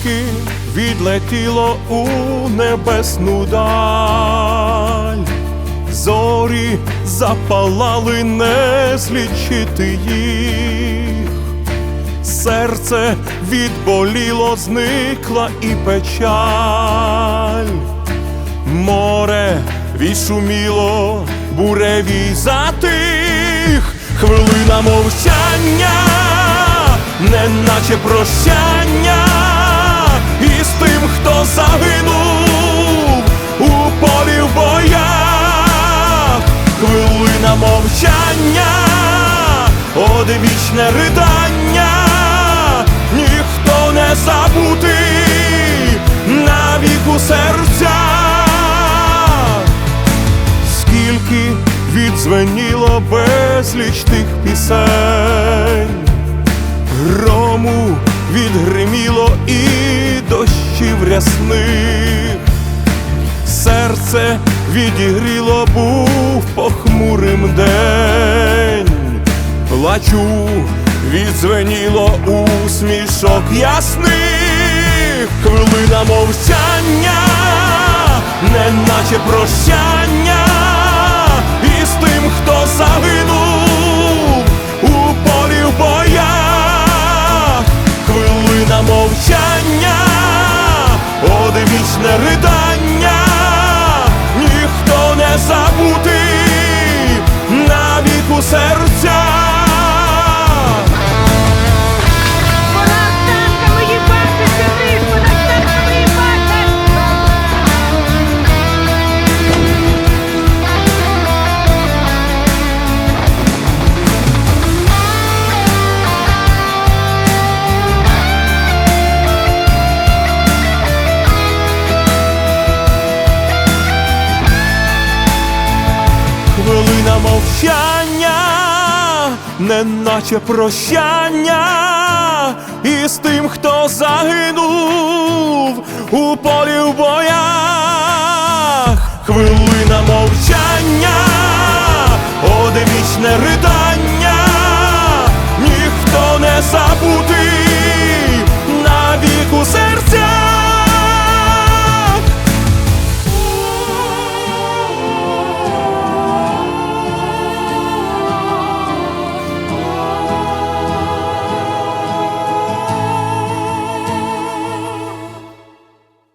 скільки відлетіло у небесну даль, зорі запалали не злічити їх, серце відболіло, зникла і печаль, море відшуміло, буревій затих, хвилина мовчання, неначе прощання, загинув у полі в боях, хвилина мовчання, одвічне ридання, ніхто не забутий навік у серцях. Скільки відзвеніло безліч тих пісень, грому відгриміло і дощів рясних, серце відігріло, був похмурим день, плачу відзвеніло смішок ясних, хвилина мовчання, неначе прощання, одвічне ридання, ніхто не забути навік у серцях. хвилина мовчання, неначе прощання і з тим, хто загинув у полі в боях, хвилина мовчання, одинічне ридання, ніхто не забути на навіку серця.